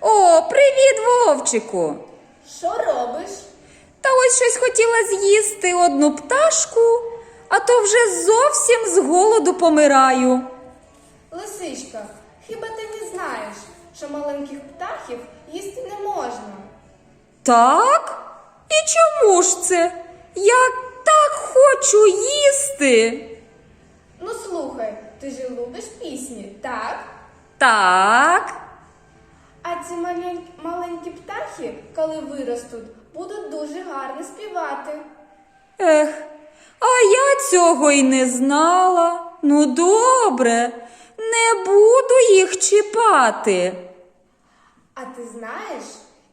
О, привіт, Вовчику! Що робиш? Та ось щось хотіла з'їсти одну пташку, а то вже зовсім з голоду помираю. Лисичка, хіба ти не знаєш, що маленьких птахів їсти не можна? Так? І чому ж це? Я так хочу їсти. Ну слухай, ти ж любиш пісні, так? Так. А ці маленькі птахи, коли виростуть, будуть дуже гарно співати. Ех, а я цього й не знала. Ну, добре, не буду їх чіпати. А ти знаєш,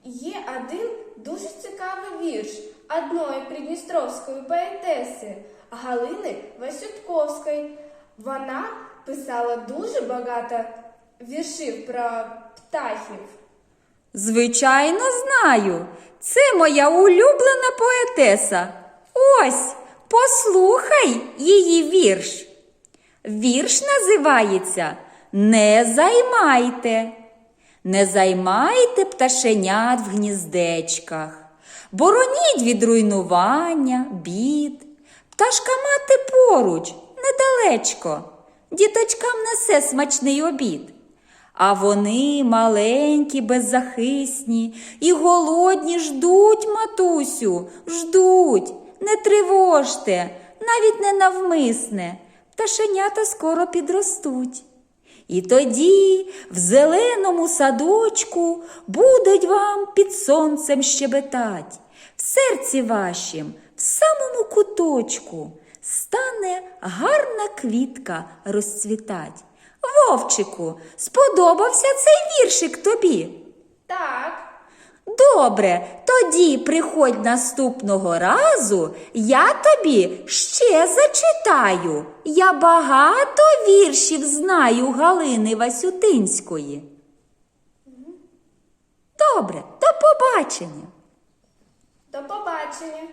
є один дуже цікавий вірш одної придністровської поетеси Галини Васютковської. Вона писала дуже багато віршів про птахів. Звичайно, знаю. Це моя улюблена поетеса. Ось, послухай її вірш. Вірш називається Не займайте. Не займайте пташенят в гніздечках, бороніть від руйнування, бід. Пташка мати поруч, недалечко, діточкам несе смачний обід. А вони маленькі, беззахисні і голодні ждуть, матусю, ждуть, не тривожте, навіть не навмисне, пташенята скоро підростуть. І тоді в зеленому садочку будуть вам під сонцем щебетать, в серці вашім, в самому куточку, стане гарна квітка розцвітать. Вовчику, сподобався цей віршик тобі? Так, Добре, тоді приходь наступного разу, я тобі ще зачитаю. Я багато віршів знаю Галини Васютинської. Добре, до побачення. до побачення.